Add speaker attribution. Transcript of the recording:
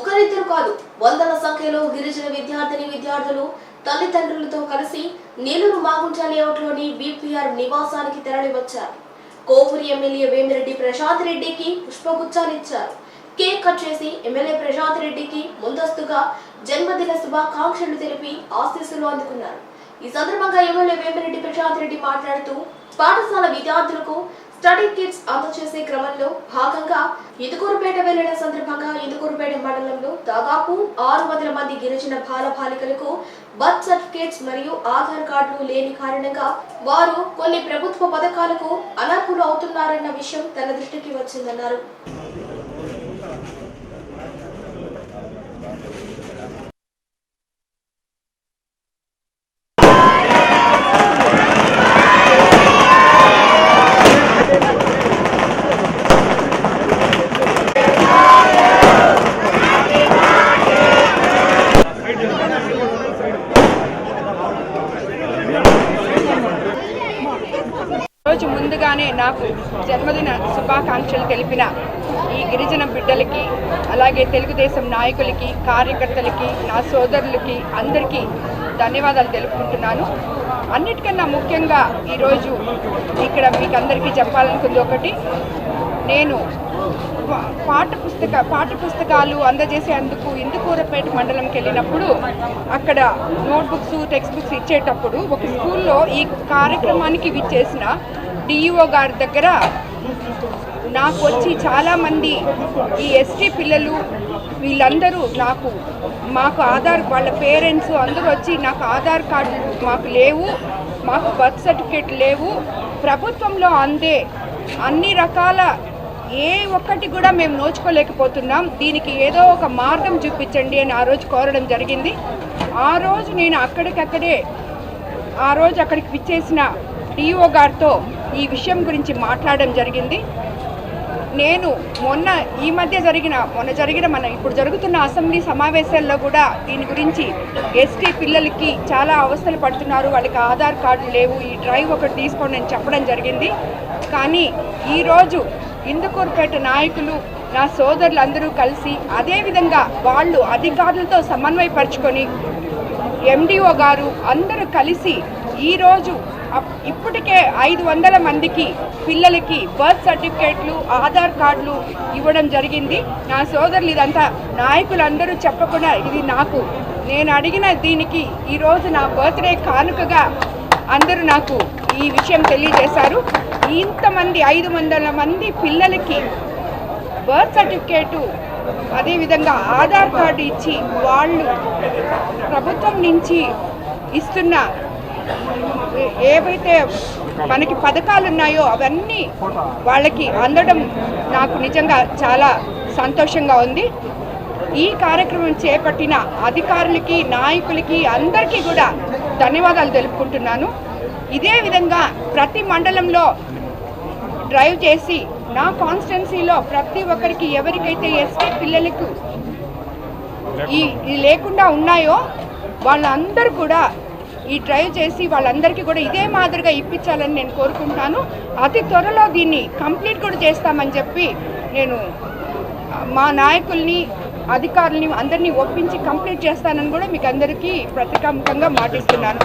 Speaker 1: ఒకరిద్దరు కాదు వందల సంఖ్యలో గిరిజన విద్యార్థిని విద్యార్థులు తల్లిదండ్రులతో కలిసి నెల్లూరు మాగుంట లేఅవుట్లోని బీపీఆర్ నివాసానికి తరలివచ్చారు. కోవూరు ఎమ్మెల్యే వేమిరెడ్డి ప్రశాంత్ రెడ్డికి పుష్పగుచ్చాలు ఇచ్చారు కేక్ కట్ చేసి ఎమ్మెల్యే ప్రశాంత్ రెడ్డికి ముందస్తుగా జన్మదిన శుభాకాంక్షలు తెలిపి ఆశీస్సులు అందుకున్నారు. ఈ సందర్భంగా ఎమ్మెల్యే వేమిరెడ్డి ప్రశాంత్ రెడ్డి మాట్లాడుతూ పాఠశాల విద్యార్థులకు స్టడీ కిట్స్ అందజేసే క్రమంలో భాగంగా ఇదుకూరుపేట వెళ్ళిన సందర్భంగా ఇదుకూరుపేట మండలంలో దాదాపు ఆరు వందల మంది గిరిజన బాల బాలికలకు బర్త్ సర్టిఫికేట్స్ మరియు ఆధార్ కార్డులు లేని కారణంగా వారు కొన్ని ప్రభుత్వ పథకాలకు అనర్హులు అవుతున్నారన్న విషయం తన దృష్టికి వచ్చిందన్నారు
Speaker 2: రోజు ముందుగానే నాకు జన్మదిన శుభాకాంక్షలు తెలిపిన ఈ గిరిజన బిడ్డలకి అలాగే తెలుగుదేశం నాయకులకి కార్యకర్తలకి నా సోదరులకి అందరికీ ధన్యవాదాలు తెలుపుకుంటున్నాను. అన్నిటికన్నా ముఖ్యంగా ఈరోజు ఇక్కడ మీకు అందరికీ చెప్పాలనుకుంది ఒకటి నేను పాఠ పుస్తక పాఠ పుస్తకాలు అందజేసేందుకు ఇందుకూరపేట మండలంకి వెళ్ళినప్పుడు అక్కడ నోట్బుక్స్ టెక్స్ట్ బుక్స్ ఇచ్చేటప్పుడు ఒక స్కూల్లో ఈ కార్యక్రమానికి విచ్చేసిన డిఈఓ గారి దగ్గర నాకు వచ్చి చాలామంది ఈ ఎస్టీ పిల్లలు వీళ్ళందరూ నాకు మాకు ఆధార్ వాళ్ళ పేరెంట్స్ అందరూ వచ్చి నాకు ఆధార్ కార్డు మాకు లేవు మాకు బర్త్ సర్టిఫికేట్ లేవు. ప్రభుత్వంలో అందే అన్ని రకాల ఏ ఒక్కటి కూడా మేము నోచుకోలేకపోతున్నాం. దీనికి ఏదో ఒక మార్గం చూపించండి అని ఆ రోజు కోరడం జరిగింది. ఆ రోజు నేను అక్కడికక్కడే ఆ రోజు అక్కడికి విచ్చేసిన డిఓ గారితో ఈ విషయం గురించి మాట్లాడడం జరిగింది. నేను మొన్న ఈ మధ్య జరిగిన మొన్న జరిగిన మన ఇప్పుడు జరుగుతున్న అసెంబ్లీ సమావేశాల్లో కూడా దీని గురించి ఎస్టీ పిల్లలకి చాలా అవస్థలు పడుతున్నారు. వాళ్ళకి ఆధార్ కార్డు లేవు. ఈ డ్రైవ్ ఒకటి తీసుకోండి అని చెప్పడం జరిగింది. కానీ ఈరోజు ఇందుకూరుపేట నాయకులు నా సోదరులు అందరూ కలిసి అదేవిధంగా వాళ్ళు అధికారులతో సమన్వయపరుచుకొని ఎండిఓ గారు అందరూ కలిసి ఈరోజు ఇప్పటికే ఐదు వందల మందికి పిల్లలకి బర్త్ సర్టిఫికేట్లు ఆధార్ కార్డులు ఇవ్వడం జరిగింది. నా సోదరులు ఇదంతా నాయకులందరూ చెప్పకుండా ఇది నాకు. నేను అడిగిన దీనికి ఈరోజు నా బర్త్డే కానుకగా అందరూ నాకు ఈ విషయం తెలియజేశారు. ఇంతమంది ఐదు వందల మంది పిల్లలకి బర్త్ సర్టిఫికేటు అదేవిధంగా ఆధార్ కార్డు ఇచ్చి వాళ్ళు ప్రభుత్వం నుంచి ఇస్తున్న ఏవైతే మనకి పథకాలు ఉన్నాయో అవన్నీ వాళ్ళకి అందడం నాకు నిజంగా చాలా సంతోషంగా ఉంది. ఈ కార్యక్రమం చేపట్టిన అధికారులకి నాయకులకి అందరికీ కూడా ధన్యవాదాలు తెలుపుకుంటున్నాను. ఇదే విధంగా ప్రతి మండలంలో డ్రైవ్ చేసి నా కాన్స్టిట్యున్సీలో ప్రతి ఒక్కరికి ఎవరికైతే ఎస్టీ పిల్లలకు ఈ లేకుండా ఉన్నాయో వాళ్ళందరూ కూడా ఈ డ్రైవ్ చేసి వాళ్ళందరికీ కూడా ఇదే మాదిరిగా ఇప్పించాలని నేను కోరుకుంటాను. అతి త్వరలో దీన్ని కంప్లీట్ కూడా చేస్తామని చెప్పి నేను మా నాయకుల్ని అధికారుల్ని అందరినీ ఒప్పించి కంప్లీట్ చేస్తానని కూడా మీకు అందరికీ ప్రతికాముఖంగా మాటిస్తున్నాను.